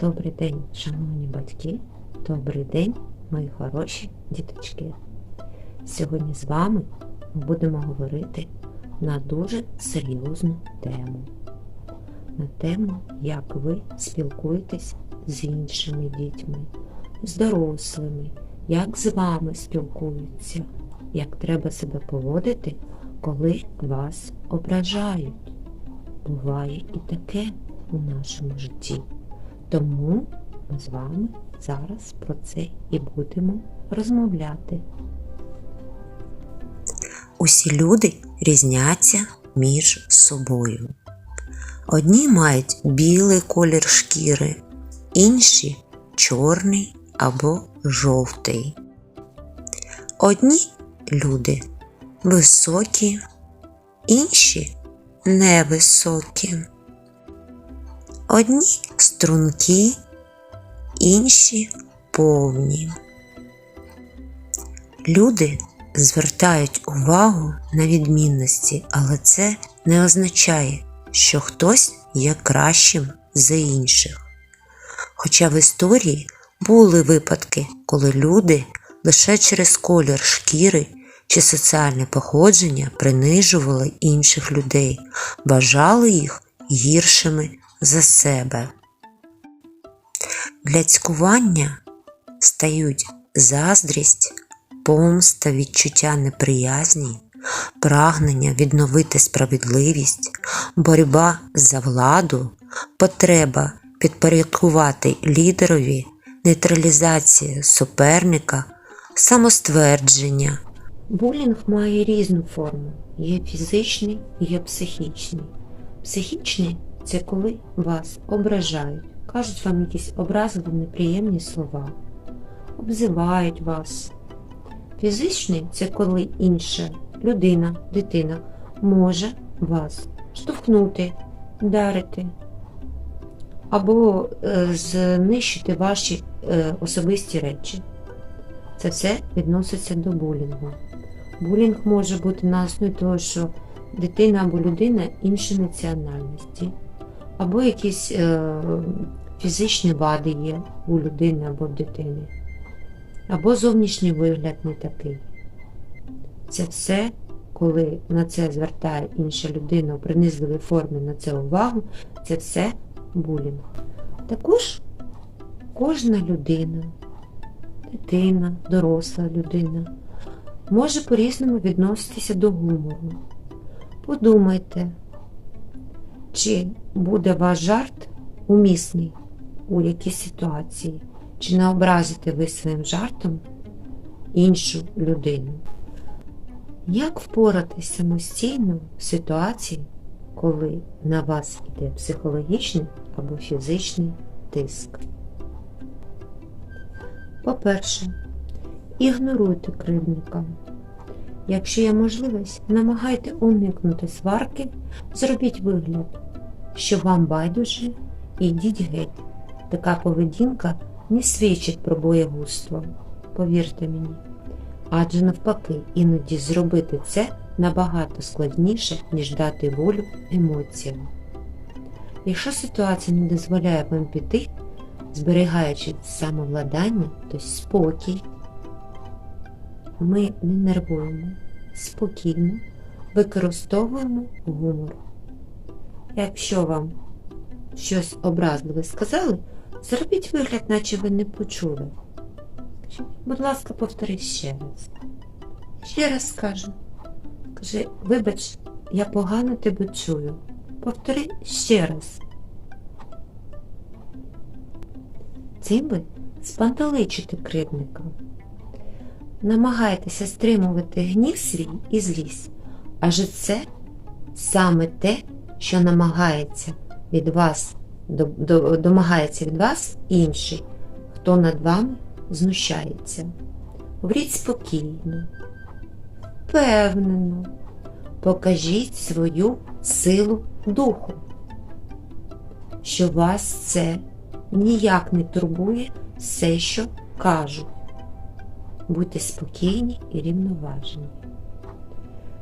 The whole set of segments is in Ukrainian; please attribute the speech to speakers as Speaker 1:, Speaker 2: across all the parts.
Speaker 1: Добрий день, шановні батьки, добрий день, мої хороші діточки. Сьогодні з вами ми будемо говорити на дуже серйозну тему. На тему, як ви спілкуєтесь з іншими дітьми, з дорослими, як з вами спілкуються, як треба себе поводити, коли вас ображають. Буває і таке у нашому житті. Тому ми з вами зараз про це і будемо розмовляти.
Speaker 2: Усі люди різняться між собою. Одні мають білий колір шкіри, інші чорний або жовтий. Одні люди високі, інші невисокі. Одні стрункі, інші повні. Люди звертають увагу на відмінності, але це не означає, що хтось є кращим за інших. Хоча в історії були випадки, коли люди лише через колір шкіри чи соціальне походження принижували інших людей, вважали їх гіршими за себе. Для цькування стають заздрість, помста, відчуття неприязні, прагнення відновити справедливість, боротьба за владу, потреба підпорядкувати лідерові, нейтралізація суперника, самоствердження.
Speaker 1: Булінг має різну форму. Є фізичний, є психічний. Психічний це коли вас ображають, кажуть вам якісь образливі неприємні слова, обзивають вас. Фізичний це коли інша людина, дитина може вас штовхнути, вдарити або е, знищити ваші е, особисті речі. Це все відноситься до булінгу. Булінг може бути на основі того, що дитина або людина іншої національності, або якісь е, фізичні вади є у людини або в дитини, або зовнішній вигляд не такий. Це все, коли на це звертає інша людина у принизливій формі на це увагу, це все булінг. Також кожна людина, дитина, доросла людина може по-різному відноситися до гумору. Подумайте, чи буде ваш жарт умісний у якійсь ситуації, чи не образите ви своїм жартом іншу людину. Як впоратись самостійно в ситуації, коли на вас йде психологічний або фізичний тиск? По-перше, ігноруйте кривдника. Якщо є можливість, намагайте уникнути сварки, зробіть вигляд, що вам байдуже, і йдіть геть. Така поведінка не свідчить про боєгузтво, повірте мені. Адже навпаки, іноді зробити це набагато складніше, ніж дати волю емоціям. Якщо ситуація не дозволяє вам піти, зберігаючи самовладання, то спокій, ми не нервуємо, спокійно використовуємо гумор. Якщо вам щось образливе сказали, зробіть вигляд, наче ви не почули. Будь ласка, повтори ще раз. Ще раз скажу. Кажи, вибач, я погано тебе чую. Повтори ще раз. Цим ви спантеличите кривдника. Намагайтеся стримувати гнів свій і злість, адже це саме те, що намагається від вас, до- до- домагається від вас інший, хто над вами знущається. Говоріть спокійно, впевнено, покажіть свою силу духу, що вас це ніяк не турбує все, що кажуть. Будьте спокійні і рівноважені.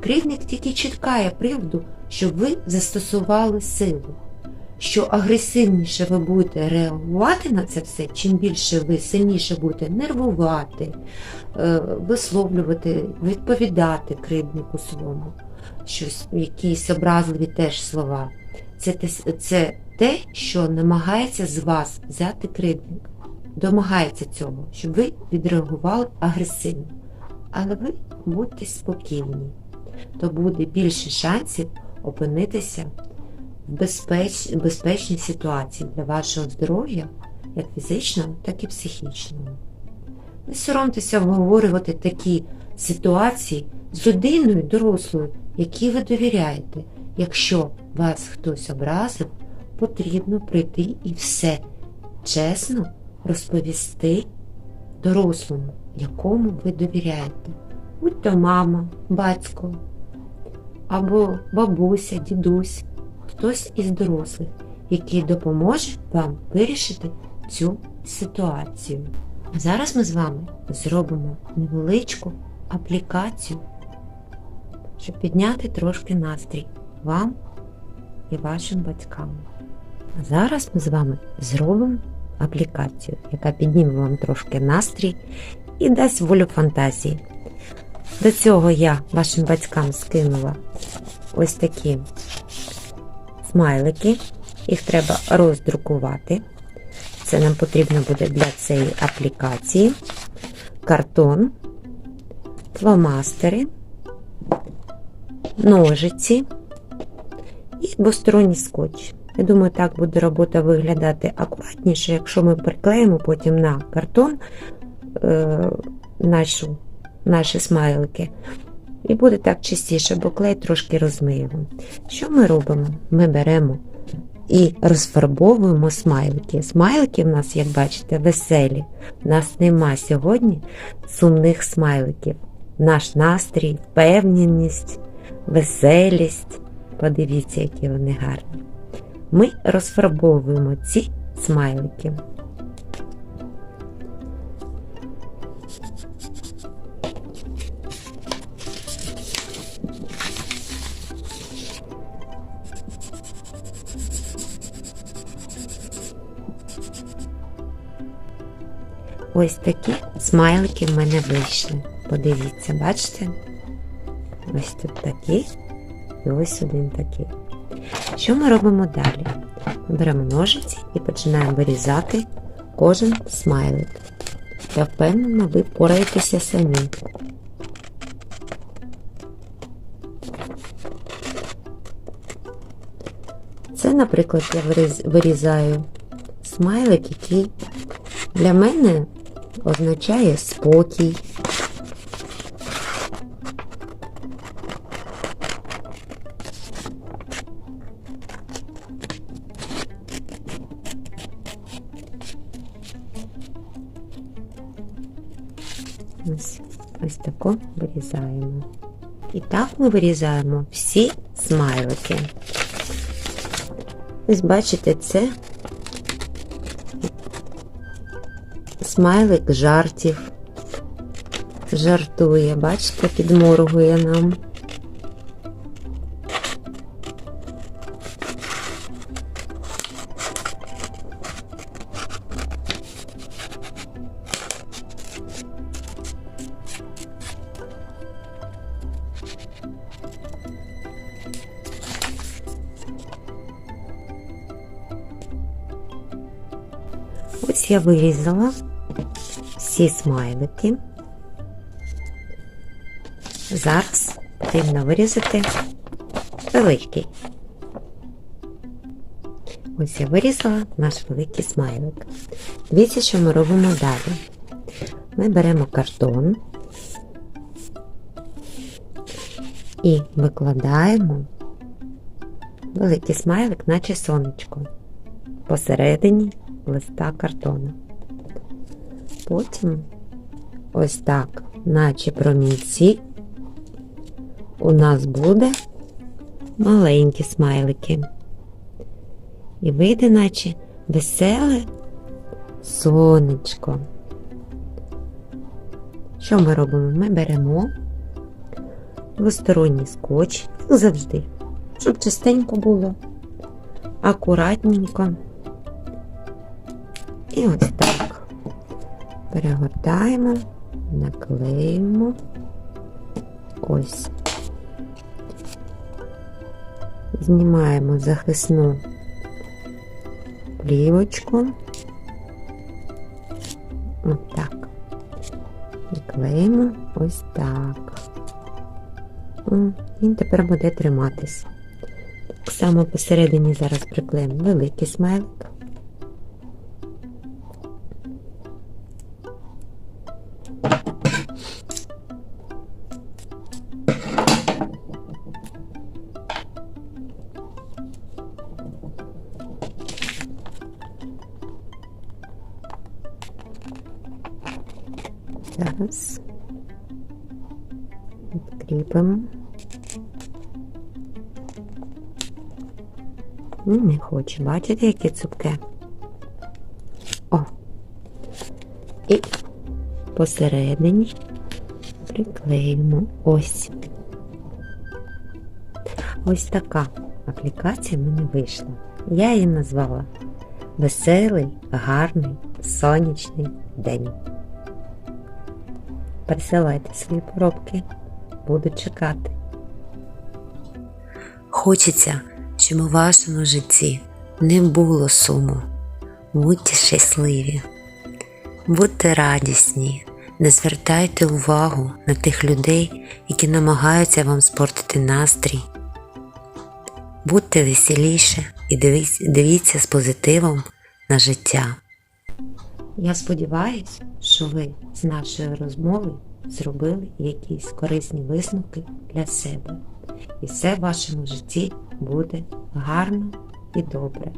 Speaker 1: Кривник тільки чекає приводу, щоб ви застосували силу. що агресивніше ви будете реагувати на це все, чим більше ви сильніше будете нервувати, е, висловлювати, відповідати кривднику своєму, щось, якісь образливі теж слова. Це те, це те, що намагається з вас взяти кривдник, домагається цього, щоб ви відреагували агресивно. Але ви будьте спокійні, то буде більше шансів опинитися в безпеч... безпечній ситуації для вашого здоров'я, як фізичного, так і психічного. Не соромтеся обговорювати такі ситуації з людиною дорослою, якій ви довіряєте. Якщо вас хтось образив, потрібно прийти і все чесно розповісти дорослому, якому ви довіряєте. Будь то мама, батько або бабуся, дідусь, хтось із дорослих, який допоможе вам вирішити цю ситуацію. Зараз ми з вами зробимо невеличку аплікацію, щоб підняти трошки настрій вам і вашим батькам. А зараз ми з вами зробимо аплікацію, яка підніме вам трошки настрій і дасть волю фантазії. До цього я вашим батькам скинула ось такі смайлики. Їх треба роздрукувати. Це нам потрібно буде для цієї аплікації. Картон, фломастери, ножиці і двосторонній скотч. Я думаю, так буде робота виглядати акуратніше, якщо ми приклеїмо потім на картон е, нашу, наші смайлики. І буде так чистіше, бо клей трошки розмиємо. Що ми робимо? Ми беремо і розфарбовуємо смайлики. Смайлики в нас, як бачите, веселі. У нас нема сьогодні сумних смайликів. Наш настрій, впевненість, веселість. Подивіться, які вони гарні. Ми розфарбовуємо ці смайлики. Ось такі смайлики в мене вийшли. Подивіться, бачите? Ось тут такий і ось один такий. Що ми робимо далі? Беремо ножиці і починаємо вирізати кожен смайлик. Я впевнена, ви пораєтеся самі. Це, наприклад, я вирізаю смайлик, який для мене означає спокій. Тако вирізаємо. І так ми вирізаємо всі смайлики. Ось бачите, це смайлик жартів. Жартує, бачите, підморгує нам. Ось я вирізала всі смайлики. Зараз потрібно вирізати великий. Ось я вирізала наш великий смайлик. Дивіться, що ми робимо далі. Ми беремо картон і викладаємо великий смайлик, наче сонечко, посередині листа картону. Потім ось так, наче промінці, у нас буде маленькі смайлики. І вийде, наче веселе сонечко. Що ми робимо? Ми беремо двосторонній скотч, завжди, щоб чистенько було. акуратненько. І ось так. Перегортаємо, наклеїмо. Ось. Знімаємо захисну плівочку. Отак. І клеїмо ось так. Він тепер буде триматись. Так само посередині зараз приклеїмо великий смайлик. Зараз відкріпимо. М, Не хочу. Бачите, яке цупке? О. І посередині приклеїмо ось. Ось така аплікація в мене вийшла. Я її назвала Веселий, гарний, сонячний день. Присилайте свої поробки. Буду чекати.
Speaker 2: Хочеться, щоб у вашому житті не було суму. Будьте щасливі, будьте радісні, не звертайте увагу на тих людей, які намагаються вам спортити настрій. Будьте веселіше і дивіться, дивіться з позитивом на життя.
Speaker 1: Я сподіваюся, що ви з нашої розмови зробили якісь корисні висновки для себе. І все в вашому житті буде гарно і добре.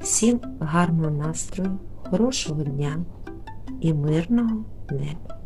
Speaker 1: Всім гарного настрою, хорошого дня і мирного неба.